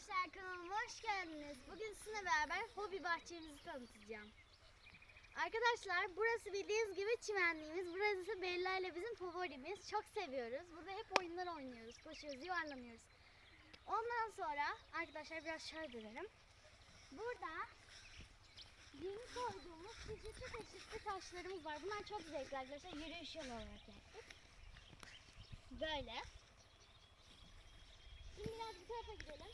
Arkadaşlar kanalıma hoş geldiniz. Bugün sizinle beraber hobi bahçemizi tanıtacağım. Arkadaşlar burası bildiğiniz gibi çimenliğimiz. Burası Bella ile bizim favorimiz. Çok seviyoruz. Burada hep oyunlar oynuyoruz. Koşuyoruz, yuvarlanıyoruz. Ondan sonra arkadaşlar biraz şöyle dönelim. Burada yeni koyduğumuz çeşitli çeşitli taşlarımız var. Bunlar çok zevkli arkadaşlar. Yürüyüş yolu olarak yaptık. Böyle. Şimdi biraz bu tarafa gidelim.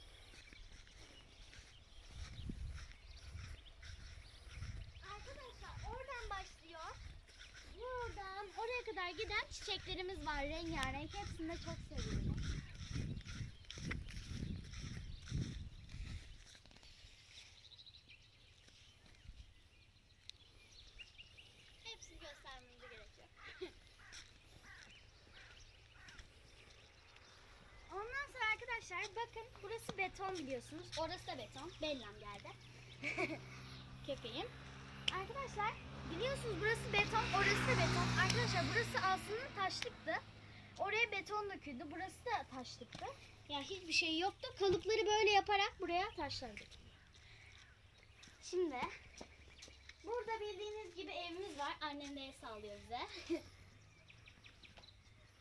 Arkadaşlar oradan başlıyor. Buradan oraya kadar giden çiçeklerimiz var rengarenk. Hepsini de çok seviyorum. Hepsini göstermemize gerek. Ondan sonra arkadaşlar bakın burası beton biliyorsunuz. Orası da beton. Bellam geldi. Köpeğim. Arkadaşlar biliyorsunuz burası beton, orası da beton. Arkadaşlar burası aslında taşlıktı. Oraya beton döküldü. Burası da taşlıktı. Ya hiçbir şey yoktu. Kalıpları böyle yaparak buraya taşlar döküldü. Şimdi burada bildiğiniz gibi evimiz var. Annem de el sağlıyor bize.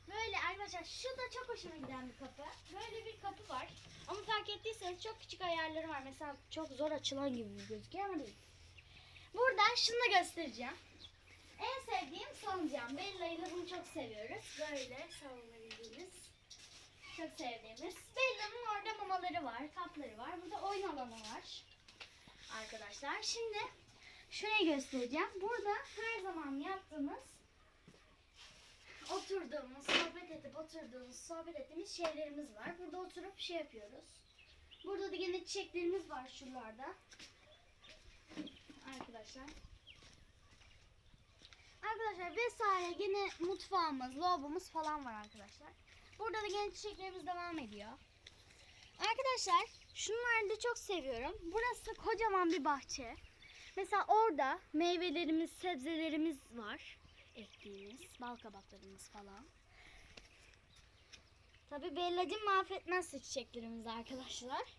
Böyle arkadaşlar şu da çok hoşuma giden bir kapı. Böyle bir kapı var. Ama fark ettiyseniz çok küçük ayarları var. Mesela çok zor açılan gibi gözüküyor ama değil. Buradan şunu da göstereceğim. En sevdiğim salıncağım. Bella ile bunu çok seviyoruz. Böyle salınabildiğimiz. Çok sevdiğimiz. Bella'nın orada mamaları var, kapları var. Burada oyun alanı var. Arkadaşlar şimdi şurayı göstereceğim. Burada her zaman yaptığımız oturduğumuz, sohbet edip oturduğumuz, sohbet ettiğimiz şeylerimiz var. Burada oturup şey yapıyoruz. Burada da yine çiçeklerimiz var şuralarda. Arkadaşlar. Arkadaşlar vesaire yine mutfağımız, lavabomuz falan var arkadaşlar. Burada da yine çiçeklerimiz devam ediyor. Arkadaşlar şunları da çok seviyorum. Burası kocaman bir bahçe. Mesela orada meyvelerimiz, sebzelerimiz var ektiğimiz bal kabaklarımız falan. Tabi Bellacım mahvetmezse çiçeklerimizi arkadaşlar.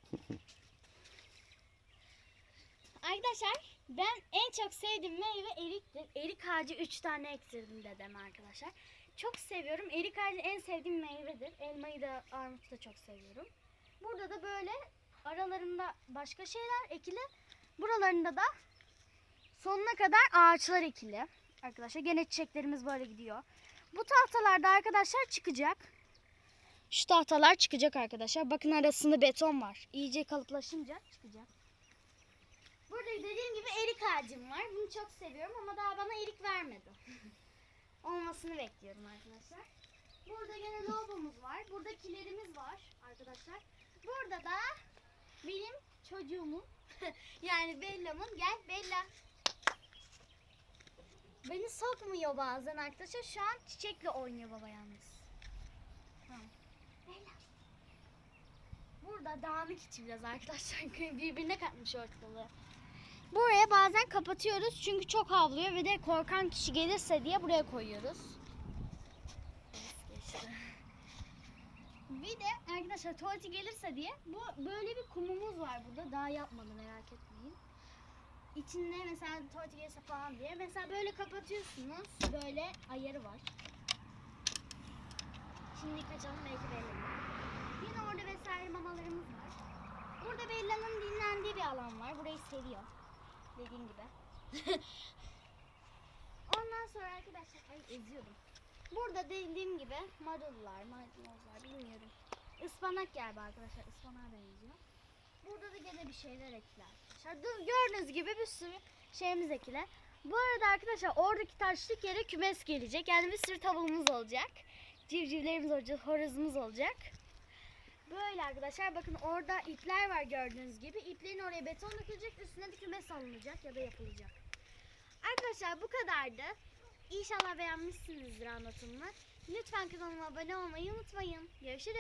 Arkadaşlar ben en çok sevdiğim meyve eriktir. Erik ağacı 3 tane ektirdim dedem arkadaşlar. Çok seviyorum. Erik ağacı en sevdiğim meyvedir. Elmayı da armutu da çok seviyorum. Burada da böyle aralarında başka şeyler ekili. Buralarında da sonuna kadar ağaçlar ekili. Arkadaşlar gene çiçeklerimiz böyle gidiyor. Bu tahtalarda arkadaşlar çıkacak. Şu tahtalar çıkacak arkadaşlar. Bakın arasında beton var. İyice kalıplaşınca çıkacak. Burada dediğim gibi erik ağacım var. Bunu çok seviyorum ama daha bana erik vermedi. Olmasını bekliyorum arkadaşlar. Burada gene lavabomuz var. Burada kilerimiz var arkadaşlar. Burada da benim çocuğumun yani Bella'mın gel Bella Beni sokmuyor bazen arkadaşlar. Şu an çiçekle oynuyor baba yalnız. Bella. Burada dağınık içi biraz arkadaşlar. Birbirine katmış ortalığı. Buraya bazen kapatıyoruz çünkü çok havlıyor ve de korkan kişi gelirse diye buraya koyuyoruz. Bir de arkadaşlar tuvaleti gelirse diye bu böyle bir kumumuz var burada. Daha yapmadı merak etmeyin içinde mesela tuvalete gelirse falan diye. Mesela böyle kapatıyorsunuz. Böyle ayarı var. Şimdi kaçalım belki Bella'nın. Yine orada vesaire mamalarımız var. Burada Bella'nın dinlendiği bir alan var. Burayı seviyor. Dediğim gibi. Ondan sonra arkadaşlar ay eziyordum. Burada dediğim gibi marullar, maydanozlar bilmiyorum. Ispanak galiba arkadaşlar. Ispanağa benziyor. Burada da gene bir şeyler ekler. arkadaşlar. Gördüğünüz gibi bir sürü şeyimiz ekile. Bu arada arkadaşlar oradaki taşlık yere kümes gelecek. Yani bir sürü tavuğumuz olacak. Civcivlerimiz olacak, horozumuz olacak. Böyle arkadaşlar bakın orada ipler var gördüğünüz gibi. İplerin oraya beton dökülecek, üstüne de kümes alınacak ya da yapılacak. Arkadaşlar bu kadardı. İnşallah beğenmişsinizdir anlatımını. Lütfen kanalıma abone olmayı unutmayın. Görüşürüz.